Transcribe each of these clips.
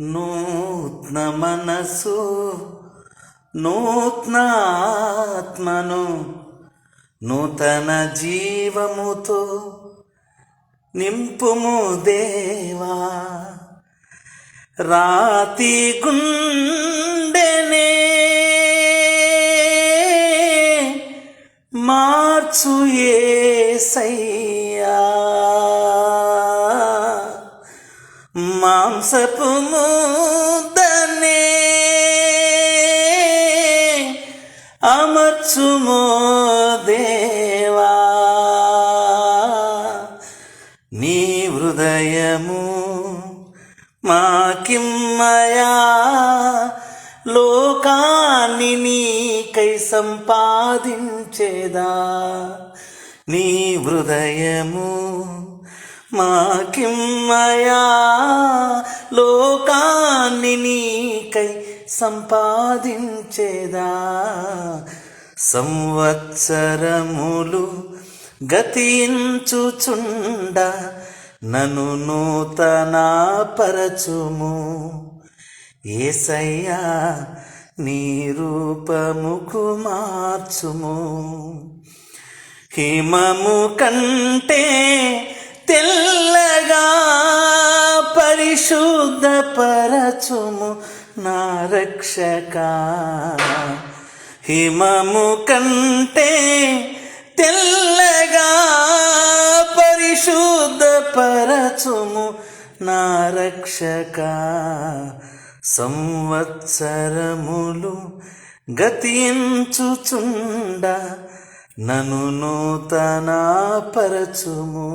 నూత్న మనసు నూత్నాత్మను నూతన జీవముతో నింపుము దేవా. రాతి గుండెనే మార్చు ఏ సయ్యా మాంసపు ముద్దనే అమర్చుమో దేవా. నీ హృదయము మాకిమ్మయా. లోకాన్ని నీకై సంపాదించేదా. నీ హృదయము మాకిమ్మయా లోకాన్ని నీకై సంపాదించేదా? సంవత్సరములు గతించుచుండ నను నూతన పరచుము ఏసయ్యా నీ రూపముకు మార్చుము హిమము కంటే తెల్లగా పరిశుద్ధపరచుము నా రక్షక. హిమము కంటే తెల్లగా పరిశుద్ధపరచుము నా రక్షక. సంవత్సరములు గతించుచుండ నను నూతన పరచుము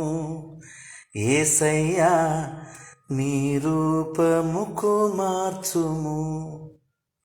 ఏసయ్యా నీ రూపముకు మార్చుము.